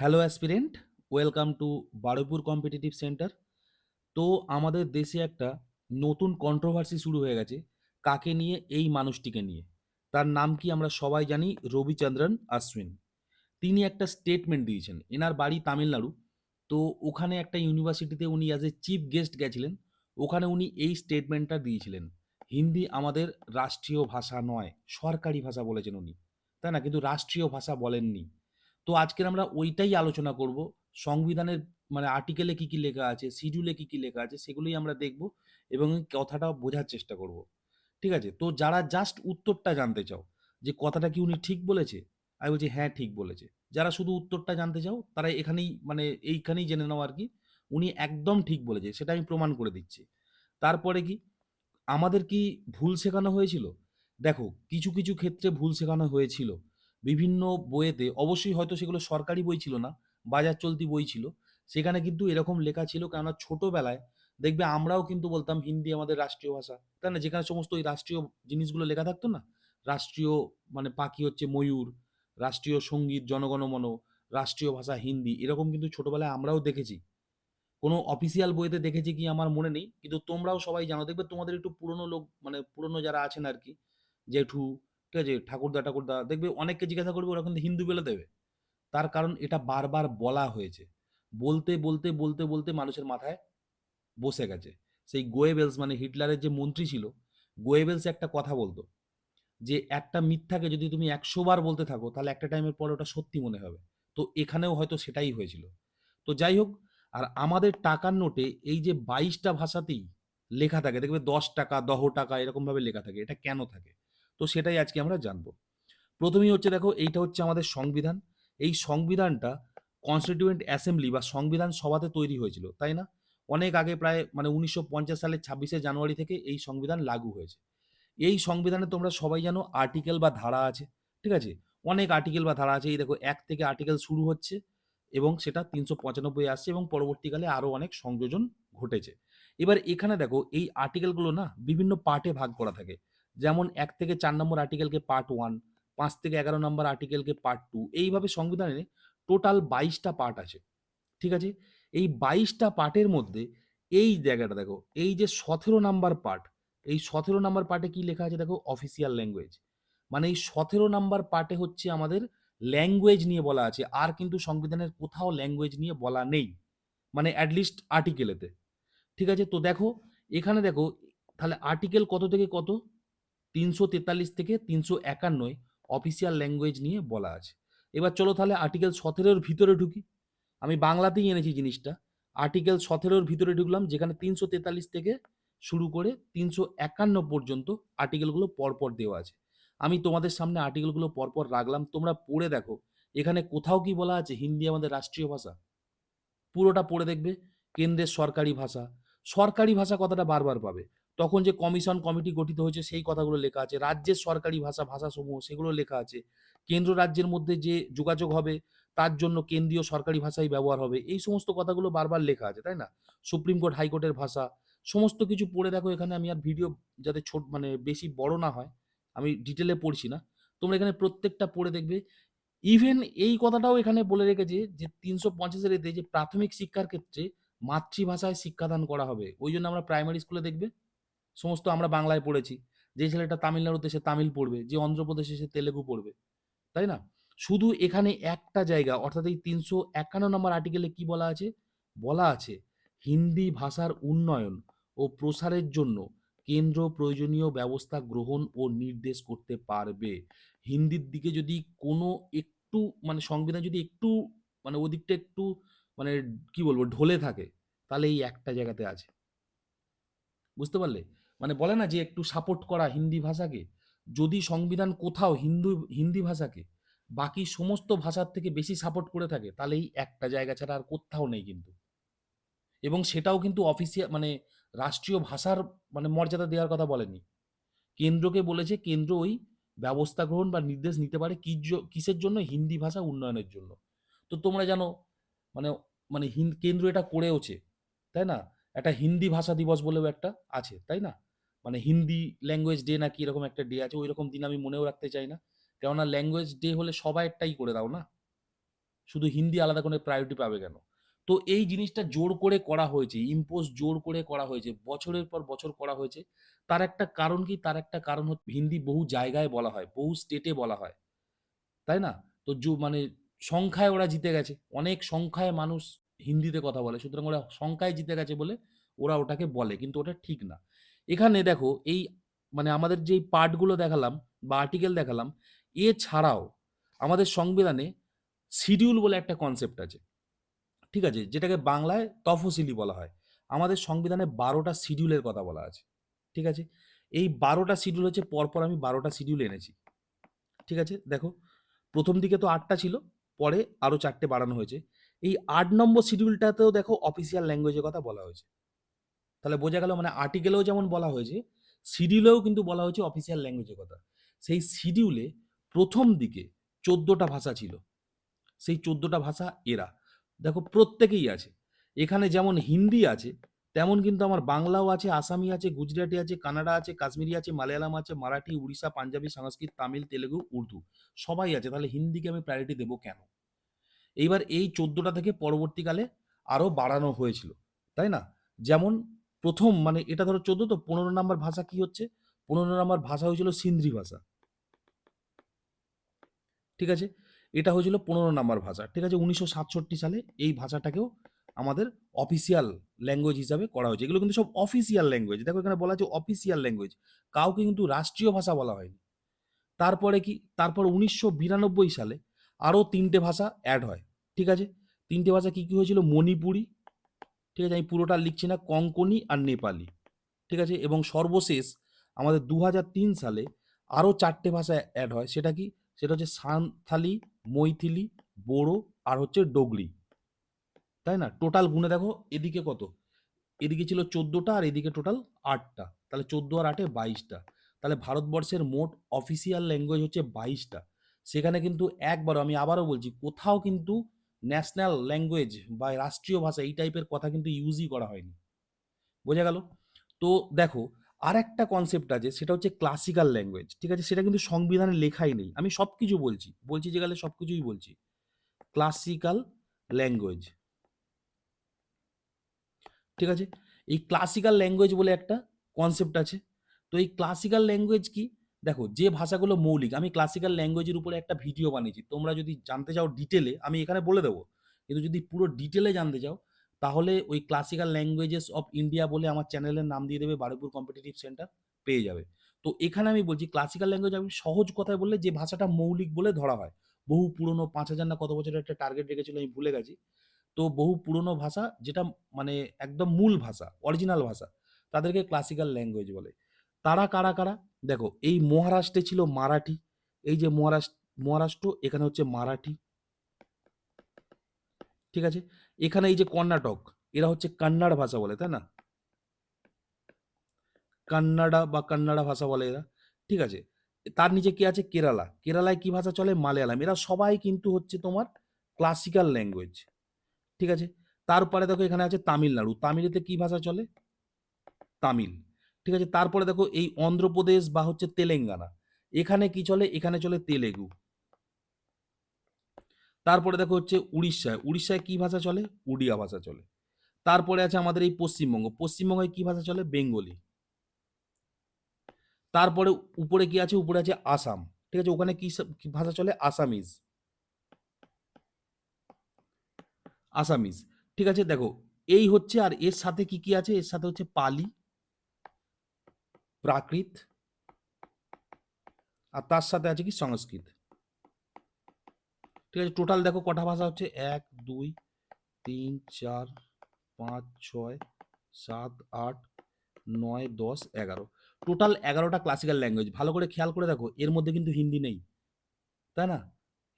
Hello aspirant, welcome to Baruipur competitive centre. তো আমাদের দেশে একটা নতুন কন্ট্রোভার্সি শুরু হয়ে গেছে, কাকে নিয়ে, এই মানুষটিকে নিয়ে। তার নাম কি আমরা সবাই জানি, রবিচন্দ্রন অশ্বিন তিনি একটা স্টেটমেন্ট দিয়েছেন, এনার বাড়ি তামিলনাড়ু। তো ওখানে একটা ইউনিভার্সিটিতে উনি অ্যাজ এ চিফ গেস্ট গেছিলেন, ওখানে উনি এই স্টেটমেন্টটা দিয়েছিলেন। হিন্দি আমাদের রাষ্ট্রীয় ভাষা নয়, সরকারি ভাষা বলেছেন উনি। তাই না? কিন্তু রাষ্ট্রীয় ভাষা বলেননি। তো আজকের আমরা ওইটাই আলোচনা করব। সংবিধানের মানে আর্টিকেলে কি কি লেখা আছে শিডিউলে কি কি লেখা আছে, সেগুলোই আমরা দেখব এবং কথাটা বোঝার চেষ্টা করব। ঠিক আছে? তো যারা জাস্ট উত্তরটা জানতে চাও, যে কথাটা কি উনি ঠিক বলেছে? আমি বলছি হ্যাঁ ঠিক বলেছে। যারা শুধু উত্তরটা জানতে চাও, তারা এখানেই মানে এইখানেই জেনে নাও আর কি, উনি একদম ঠিক বলেছে, সেটা আমি প্রমাণ করে দিচ্ছি। তারপরে কি? আমাদের কি ভুল শেখানো হয়েছিল? দেখো, কিছু কিছু ক্ষেত্রে ভুল শেখানো হয়েছিল। বিভিন্ন বইয়েতে, অবশ্যই হয়তো সেগুলো সরকারি বই ছিল না, বাজার চলতি বই ছিল। সেখানে কিন্তু এরকম লেখা ছিল, কেননা ছোটবেলায় দেখবে আমরাও কিন্তু বলতাম, হিন্দি আমাদের রাষ্ট্রীয় ভাষা। তাই না? যেখানে সমস্ত ওই রাষ্ট্রীয় জিনিসগুলো লেখা থাকতো না? রাষ্ট্রীয় মানে পাখি হচ্ছে ময়ূর, রাষ্ট্রীয় সংগীত জনগণমন, রাষ্ট্রীয় ভাষা হিন্দি, এরকম কিন্তু ছোটবেলায় আমরাও দেখেছি। কোনো অফিসিয়াল বইতে দেখেছি কি আমার মনে নেই, কিন্তু তোমরাও সবাই জানো, দেখবে তোমাদের একটু পুরনো লোক মানে পুরনো যারা আছেন আর কি, জেঠু ঠিক আছে? ঠাকুরদা ঠাকুরদা, দেখবে অনেককে জিজ্ঞাসা করবে, ওরা কিন্তু হিন্দু বলে দেবে। তার কারণ এটা বারবার বলা হয়েছে। বলতে বলতে বলতে বলতে মানুষের মাথায় বসে গেছে। সেই গোয়েবেলস মানে হিটলারের যে মন্ত্রী ছিল, গোয়েবেলস একটা কথা বলতো যে, একটা মিথ্যাকে যদি তুমি একশো বার বলতে থাকো, তাহলে একটা টাইমের পরে ওটা সত্যি মনে হবে। তো এখানেও হয়তো সেটাই হয়েছিল। তো যাই হোক, আর আমাদের টাকার নোটে এই যে বাইশটা ভাষাতেই লেখা থাকে, দেখবে দশ টাকা, দহ টাকা এরকমভাবে লেখা থাকে, এটা কেন থাকে? তো সেটাই আজকে আমরা জানব। প্রথমেই হচ্ছে দেখো, এইটা হচ্ছে আমাদের সংবিধান। এই সংবিধানটা কনস্টিটিউয়েন্ট অ্যাসেম্বলি বা সংবিধান সভাতে তৈরি হয়েছিল, তাই না? অনেক আগে প্রায় মানে উনিশশো পঞ্চাশ সালের ছাব্বিশে জানুয়ারি থেকে এই সংবিধান লাগু হয়েছে। এই সংবিধানে তোমরা সবাই জানো আর্টিকেল বা ধারা আছে, ঠিক আছে? অনেক আর্টিকেল বা ধারা আছে, এই দেখো এক থেকে আর্টিকেল শুরু হচ্ছে এবং সেটা তিনশো পঁচানব্বই আসছে এবং পরবর্তীকালে আরও অনেক সংযোজন ঘটেছে। এবার এখানে দেখো, এই আর্টিকেলগুলো না বিভিন্ন পার্টে ভাগ করা থাকে। যেমন এক থেকে চার নম্বর আর্টিকেলকে পার্ট ওয়ান পাঁচ থেকে এগারো নম্বর আর্টিকেলকে পার্ট টু এইভাবে সংবিধানে টোটাল বাইশটা পার্ট আছে, ঠিক আছে? এই বাইশটা পার্টের মধ্যে এই জায়গাটা দেখো, এই যে সতেরো নাম্বার পার্ট এই সতেরো নাম্বার পার্টে কি লেখা আছে দেখো? অফিসিয়াল ল্যাঙ্গুয়েজ মানে এই সতেরো নাম্বার পার্টে হচ্ছে আমাদের ল্যাঙ্গুয়েজ নিয়ে বলা আছে, আর কিন্তু সংবিধানের কোথাও ল্যাঙ্গুয়েজ নিয়ে বলা নেই মানে অ্যাটলিস্ট আর্টিকেলেতে ঠিক আছে? তো দেখো, এখানে দেখো, তাহলে আর্টিকেল কত থেকে কত? তিনশো তেতাল্লিশ থেকে তিনশো একান্নয় অফিসিয়াল ল্যাঙ্গুয়েজ নিয়ে বলা আছে। এবার চলো তাহলে আর্টিকেল সতেরোর ভিতরে ঢুকি। আমি বাংলাতেই এনেছি জিনিসটা। আর্টিকেল সতেরোর ভিতরে ঢুকলাম, যেখানে তিনশো তেতাল্লিশ থেকে শুরু করে তিনশো একান্ন পর্যন্ত আর্টিকেলগুলো পরপর দেওয়া আছে। আমি তোমাদের সামনে আর্টিকেলগুলো পরপর রাখলাম। তোমরা পড়ে দেখো। এখানে কোথাও কি বলা আছে? হিন্দি আমাদের রাষ্ট্রীয় ভাষা। পুরোটা পড়ে দেখবে। কেন্দ্রের সরকারি ভাষা। সরকারি ভাষা কথাটা বারবার পাবে। তখন যে কমিশন কমিটি গঠিত হয়েছে সেই কথাগুলো লেখা আছে। রাজ্যের সরকারি ভাষা, ভাষাসমূহ সেগুলো লেখা আছে। কেন্দ্র রাজ্যের মধ্যে যে যোগাযোগ হবে, তার জন্য কেন্দ্রীয় সরকারি ভাষাই ব্যবহার হবে। এই সমস্ত কথাগুলো বারবার লেখা আছে, তাই না? সুপ্রিম কোর্ট, হাইকোর্টের ভাষা, সমস্ত কিছু পড়ে দেখো এখানে আমি আর ভিডিও যাতে ছোট মানে বেশি বড় না হয়, আমি ডিটেলে পড়ছি না। তোমরা এখানে প্রত্যেকটা পড়ে দেখবে। ইভেন এই কথাটাও এখানে বলে রেখেছে যে তিনশো পঞ্চাশের এতে যে প্রাথমিক শিক্ষার ক্ষেত্রে মাতৃভাষায় শিক্ষাদান করা হবে। ওই জন্য আমরা প্রাইমারি স্কুলে দেখবে সমস্ত আমরা বাংলায় পড়েছি। যে ছেলেটা তামিলনাড়ুতে সে তামিল পড়বে, যে অন্ধ্রপ্রদেশে সে তেলেগু পড়বে, তাই না? শুধু এখানে একটা জায়গা, অর্থাৎ এই তিনশো একান্ন নম্বর আর্টিকেলে কি বলা আছে? বলা আছে, হিন্দি ভাষার উন্নয়ন ও প্রসারের জন্য কেন্দ্র প্রয়োজনীয় ব্যবস্থা গ্রহণ ও নির্দেশ করতে পারবে। হিন্দির দিকে যদি কোনো একটু মানে সংবিধান যদি একটু মানে ওদিকটা একটু মানে কি বলব, ঢলে থাকে, তাহলে এই একটা জায়গাতে আছে। বুঝতে পারলে? মানে বলে না যে একটু সাপোর্ট করা হিন্দি ভাষাকে? যদি সংবিধান কোথাও হিন্দু, হিন্দি ভাষাকে, বাকি সমস্ত ভাষার থেকে বেশি সাপোর্ট করে থাকে, তাহলে এই একটা জায়গা ছাড়া আর কোথাও নেই কিন্তু। এবং সেটাও কিন্তু অফিসিয়াল মানে রাষ্ট্রীয় ভাষার মানে মর্যাদা দেওয়ার কথা বলেনি। কেন্দ্রকে বলেছে কেন্দ্র ওই ব্যবস্থা গ্রহণ বা নির্দেশ নিতে পারে কিসের জন্য? হিন্দি ভাষা উন্নয়নের জন্য। তো তোমরা জানো মানে মানে কেন্দ্র এটা করেওছে, তাই না? একটা হিন্দি ভাষা দিবস বলেও একটা আছে, তাই না? মানে হিন্দি ল্যাঙ্গুয়েজ ডে নাকি এরকম একটা ডে আছে ওই রকম দিন আমি মনেও রাখতে চাই না কেননা ল্যাঙ্গুয়েজ ডে হলে সবাই একটাই করে দাও না শুধু হিন্দি আলাদা করে প্রায়োরিটি পাবে কেন? তো এই জিনিসটা জোর করে করা হয়েছে। ইম্পোজ জোর করে করা হয়েছে। বছরের পর বছর করা হয়েছে। তার একটা কারণ কি? তার একটা কারণ হচ্ছে হিন্দি বহু জায়গায় বলা হয়, বহু স্টেটে বলা হয়। তাই না? তো জো মানে সংখ্যায় ওরা জিতে গেছে। অনেক সংখ্যায় মানুষ হিন্দিতে কথা বলে। সুতরাং ওরা সংখ্যায় জিতে গেছে বলে ওরা ওটাকে বলে। কিন্তু ওটা ঠিক না। এখানে দেখো এই মানে আমাদের যেই পার্টগুলো দেখালাম বা আর্টিকেল দেখালাম, এছাড়াও আমাদের সংবিধানে শিডিউল বলে একটা কনসেপ্ট আছে। ঠিক আছে? যেটাকে বাংলায় তফসিলি বলা হয়। আমাদের সংবিধানে বারোটা শিডিউলের কথা বলা আছে। ঠিক আছে? এই বারোটা শিডিউল হচ্ছে পরপর আমি বারোটা শিডিউল এনেছি। ঠিক আছে? দেখো, প্রথম দিকে তো আটটা ছিল। পরে আরও চারটে বাড়ানো হয়েছে। এই আট নম্বর শিডিউলটাতেও দেখো অফিসিয়াল ল্যাঙ্গুয়েজের কথা বলা হয়েছে। তাহলে বোঝা গেল মানে আর্টিকেলেও যেমন বলা হয়েছে, শিডিউলেও কিন্তু বলা হয়েছে অফিসিয়াল ল্যাঙ্গুয়েজের কথা। সেই শিডিউলে প্রথম দিকে ১৪ টা ভাষা ছিল। সেই চোদ্দোটা ভাষা এরা। দেখো প্রত্যেকেই আছে। এখানে যেমন হিন্দি আছে, তেমন কিন্তু আমার বাংলাও আছে, আসামি আছে, গুজরাটি আছে, কানাডা আছে, কাশ্মীরি আছে, মালায়ালাম আছে, মারাঠি, উড়িষ্যা, পাঞ্জাবি, সংস্কৃত, তামিল, তেলেগু, উর্দু সবাই আছে। তাহলে হিন্দিকে আমি প্রায়োরিটি দেব কেন? এইবার এই চোদ্দোটা থেকে পরবর্তীকালে আরও বাড়ানো হয়েছিল। তাই না? যেমন ১ম মানে এটা ধরো ১৪ তো ১৫ নাম্বার ভাষা কি হচ্ছে? ১৫ নাম্বার ভাষা হয়েছিল সিন্ধ্রি ভাষা। ঠিক আছে? এটা হয়েছিল ১৫ নাম্বার ভাষা। ঠিক আছে? ১৯৬৭ সালে এই ভাষাটাকেও আমাদের অফিসিয়াল ল্যাঙ্গুয়েজ হিসাবে করা হয়েছে। এগুলো কিন্তু সব অফিসিয়াল ল্যাঙ্গুয়েজ। দেখো এখানে বলা আছে অফিসিয়াল ল্যাঙ্গুয়েজ। কাউকে কিন্তু রাষ্ট্রীয় ভাষা বলা হয়নি। তারপরে কি? তারপর ১৯৯২ সালে আরও তিনটে ভাষা অ্যাড হয়। ঠিক আছে? তিনটে ভাষা কি, কি হয়েছিল? মণিপুরি, ঠিক আছে? আমি পুরোটা লিখছি না। কঙ্কনি আর নেপালি। ঠিক আছে? এবং সর্বশেষ আমাদের ২০০৩ সালে আরও ৪ টে ভাষা এড হয়। সেটা কি? সেটা হচ্ছে সাঁওতালি, মৈথিলি, বোড়ো আর হচ্ছে ডোগরি। তাই না? টোটাল গুণে দেখো এদিকে কত? এদিকে ছিল চোদ্দোটা আর এদিকে টোটাল আটটা তাহলে ১৪ আর ৮ এ ২২ টা। তাহলে ভারতবর্ষের মোট অফিসিয়াল ল্যাঙ্গুয়েজ হচ্ছে বাইশটা সেখানে কিন্তু একবারও আমি আবারও বলছি কোথাও কিন্তু ন্যাশনাল ল্যাঙ্গুয়েজ বা রাষ্ট্রীয় ভাষা এই টাইপের কথা কিন্তু ইউজই করা হয়নি। বোঝা গেল? তো দেখো, আরেকটা কনসেপ্ট আছে, সেটা হচ্ছে ক্লাসিক্যাল ল্যাঙ্গুয়েজ। ঠিক আছে? সেটা কিন্তু সংবিধানে লেখাই নেই। আমি সব কিছু বলছি। বলছি যে গেলে সব কিছুই বলছি। Classical language. ঠিক আছে? এই ক্লাসিক্যাল ল্যাঙ্গুয়েজ বলে একটা কনসেপ্ট আছে। তো এই ক্লাসিক্যাল ল্যাঙ্গুয়েজ কি? দেখো যে ভাষাগুলো মৌলিক আমি ক্লাসিক্যাল ল্যাঙ্গুয়েজের উপরে একটা ভিডিও বানিয়েছি। তোমরা যদি জানতে চাও ডিটেলে আমি এখানে বলে দেবো কিন্তু যদি পুরো ডিটেলে জানতে চাও তাহলে ওই ক্লাসিক্যাল ল্যাঙ্গুয়েজেস অফ ইন্ডিয়া বলে আমার চ্যানেলের নাম দিয়ে দেবে বারুপুর কম্পিটিটিভ সেন্টার পেয়ে যাবে। তো এখানে আমি বলছি ক্লাসিক্যাল ল্যাঙ্গুয়েজ আমি সহজ কথায় বললে যে ভাষাটা মৌলিক বলে ধরা হয়। বহু পুরনো ৫০০০ না কত বছরের একটা টার্গেট রেখেছিল আমি ভুলে গেছি। তো বহু পুরনো ভাষা যেটা মানে একদম মূল ভাষা, অরিজিনাল ভাষা তাদেরকে ক্লাসিক্যাল ল্যাঙ্গুয়েজ বলে। তারা কারা, কারা? দেখো এই মহারাষ্ট্রে ছিল মারাঠি। এই যে মহারাষ্ট্র মহারাষ্ট্র এখানে হচ্ছে মারাঠি। ঠিক আছে? এখানে এই যে কর্ণাটক এরা হচ্ছে কান্নাড় ভাষা বলে, তাই না? কান্নাডা বা কান্নাড়া ভাষা বলে এরা। ঠিক আছে? তার নিচে কি আছে? কেরালা। কেরালায় কি ভাষা চলে? মালয়ালাম। এরা সবাই কিন্তু হচ্ছে তোমার ক্লাসিক্যাল ল্যাঙ্গুয়েজ। ঠিক আছে? তারপরে দেখো এখানে আছে তামিলনাড়ু। তামিলেতে কি ভাষা চলে? তামিল। ঠিক আছে? তারপরে দেখো এই অন্ধ্রপ্রদেশ বা হচ্ছে তেলেঙ্গানা। এখানে কি চলে? এখানে চলে তেলেগু। তারপরে দেখো হচ্ছে উড়িষ্যায়। উড়িষ্যায় কি ভাষা চলে? উড়িয়া ভাষা চলে। তারপরে আছে আমাদের এই পশ্চিমবঙ্গ। পশ্চিমবঙ্গে কি ভাষা চলে? বেঙ্গলি। তারপরে উপরে কি আছে? উপরে আছে আসাম। ঠিক আছে? ওখানে কি ভাষা চলে? আসামিজ। আসামিজ। ঠিক আছে? দেখো এই হচ্ছে আর এর সাথে কি, কি আছে? এর সাথে হচ্ছে পালি প্রাকৃত আর তার সাথে আছে কি? সংস্কৃত। ঠিক আছে? টোটাল দেখো কটা ভাষা হচ্ছে? ১, ২, ৩, ৪, ৫, ৬, ৭, ৮, ৯, ১০, ১১ টোটাল ১১ টা ক্লাসিক্যাল ল্যাঙ্গুয়েজ। ভালো করে খেয়াল করে দেখো এর মধ্যে কিন্তু হিন্দি নেই। তাই না?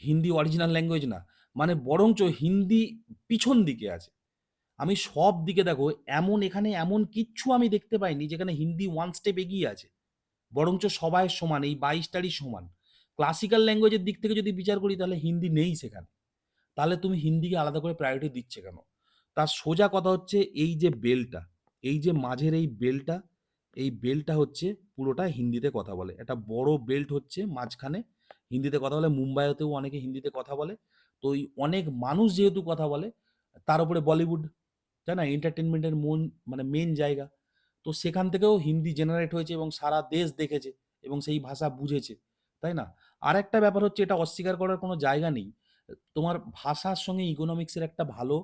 হিন্দি অরিজিনাল ল্যাঙ্গুয়েজ না। মানে বরঞ্চ হিন্দি পিছন দিকে আছে। আমি সব দিকে দেখো এমন এখানে এমন কিচ্ছু আমি দেখতে পাইনি যেখানে হিন্দি ওয়ান স্টেপ এগিয়ে আছে। বরঞ্চ সবাই সমান এই বাইশটারই সমান। ক্লাসিক্যাল ল্যাঙ্গুয়েজের দিক থেকে যদি বিচার করি তাহলে হিন্দি নেই সেখানে। তাহলে তুমি হিন্দিকে আলাদা করে প্রায়োরিটি দিচ্ছে কেন? তার সোজা কথা হচ্ছে এই যে বেলটা এই যে মাঝের এই বেল্টটা, এই বেলটা হচ্ছে পুরোটা হিন্দিতে কথা বলে। একটা বড় বেল্ট হচ্ছে মাঝখানে হিন্দিতে কথা বলে। মুম্বাইতেও অনেকে হিন্দিতে কথা বলে। তো ওই অনেক মানুষ যেহেতু কথা বলে তার উপরে বলিউড তাই না? এন্টারটেনমেন্টের মন মানে মেন জায়গা। তো সেখান থেকেও হিন্দি জেনারেট হয়েছে এবং সারা দেশ দেখেছে এবং সেই ভাষা বুঝেছে, তাই না? আর একটা ব্যাপার হচ্ছে এটা অস্বীকার করার কোনো জায়গা নেই। তোমার ভাষার সঙ্গে ইকোনমিক্সের একটা ভালো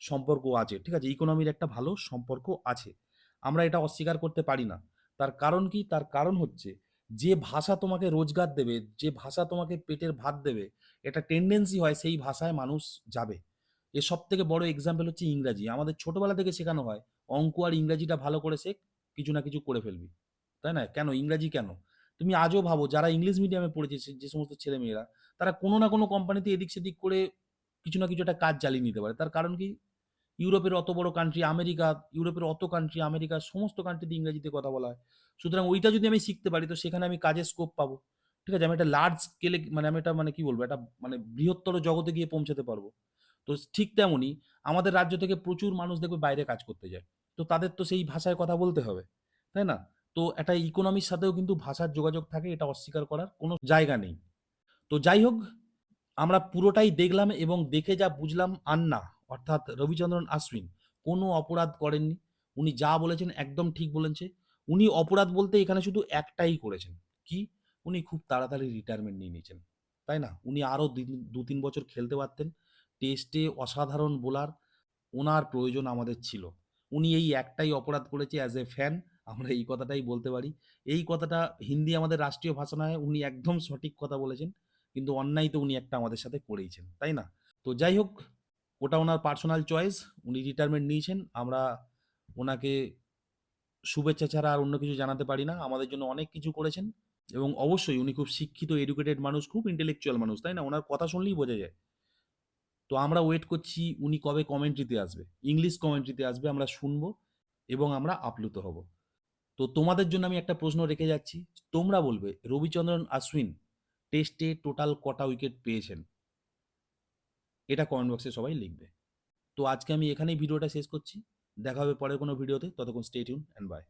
সম্পর্ক আছে, ঠিক আছে? ইকোনমির একটা ভালো সম্পর্ক আছে। আমরা এটা অস্বীকার করতে পারি না। তার কারণ কি? তার কারণ হচ্ছে যে ভাষা তোমাকে রোজগার দেবে, যে ভাষা তোমাকে পেটের ভাত দেবে, এটা টেন্ডেন্সি হয় সেই ভাষায় মানুষ যাবে। এর সব থেকে বড় এক্সাম্পল হচ্ছে ইংরাজি। আমাদের ছোটবেলা থেকে শেখানো হয়, অঙ্ক আর ইংরাজিটা ভালো করে শেখ, কিছু না কিছু করে ফেলবি। তাই না? কেন? ইংরাজি কেন? তুমি আজও ভাবো, যারা ইংলিশ মিডিয়ামে পড়েছে যে সমস্ত ছেলেমেয়েরা, তারা কোনো না কোনো কোম্পানিতে এদিক সেদিক করে কিছু না কিছু একটা কাজ চালিয়ে নিতে পারে। তার কারণ কি? ইউরোপের অত বড় কান্ট্রি আমেরিকা, ইউরোপের অত কান্ট্রি আমেরিকা, সমস্ত কান্ট্রিতে ইংরেজিতে কথা বলা হয়। সুতরাং ওইটা যদি আমি শিখতে পারি, তো সেখানে আমি কাজের স্কোপ পাবো। ঠিক আছে? আমি একটা লার্জ স্কেলে মানে আমি এটা মানে কি বলব? একটা মানে বৃহত্তর জগতে গিয়ে পৌঁছাতে পারব। তো ঠিক তেমনই আমাদের রাজ্য থেকে প্রচুর মানুষ দেখবে বাইরে কাজ করতে যায়। তো তাদের তো সেই ভাষায় কথা বলতে হবে, তাই না? তো একটা ইকোনমির সাথেও কিন্তু ভাষার যোগাযোগ থাকে, এটা অস্বীকার করার কোনো জায়গা নেই। তো যাই হোক, আমরা পুরোটাই দেখলাম এবং দেখে যা বুঝলাম আন্না, অর্থাৎ রবিচন্দ্রন আশ্বিন, কোনো অপরাধ করেননি। উনি যা বলেছেন একদম ঠিক বলেছে। উনি অপরাধ বলতে এখানে শুধু একটাই করেছেন। কি? উনি খুব তাড়াতাড়ি রিটায়ারমেন্ট নিয়ে নিয়েছেন, তাই না? উনি আরও দু তিন বছর খেলতে পারতেন। টেস্টে অসাধারণ বোলার ওনার প্রয়োজন আমাদের ছিল। উনি এই একটাই অপরাধ করেছে অ্যাজ এ ফ্যান আমরা এই কথাটাই বলতে পারি। এই কথাটা হিন্দি আমাদের রাষ্ট্রীয় ভাষা নয় উনি একদম সঠিক কথা বলেছেন, কিন্তু অন্যায় তো উনি একটা আমাদের সাথে করেইছেন, তাই না? তো যাই হোক, ওটা ওনার পার্সোনাল চয়েস উনি রিটায়ারমেন্ট নিয়েছেন, আমরা ওনাকে শুভেচ্ছা ছাড়া আর অন্য কিছু জানাতে পারি না, আমাদের জন্য অনেক কিছু করেছেন এবং অবশ্যই উনি খুব শিক্ষিত এডুকেটেড মানুষ, খুব ইন্টেলেকচুয়াল মানুষ, তাই না? ওনার কথা শুনলেই বোঝা যায়। তো আমরা ওয়েট করছি উনি কবে কমেন্ট্রিতে আসবে। ইংলিশ কমেন্ট্রিতে আসবে, আমরা শুনব এবং আমরা আপ্লুত হব। তো তোমাদের জন্য আমি একটা প্রশ্ন রেখে যাচ্ছি। তোমরা বলবে, রবিচন্দ্রন আশ্বিন টেস্টে টোটাল কটা উইকেট পেয়েছেন? এটা কমেন্ট বক্সে সবাই লিখবে। তো আজকে আমি এখানেই ভিডিওটা শেষ করছি। দেখা হবে পরের কোনো ভিডিওতে। ততক্ষণ স্টে টিউন অ্যান্ড বাই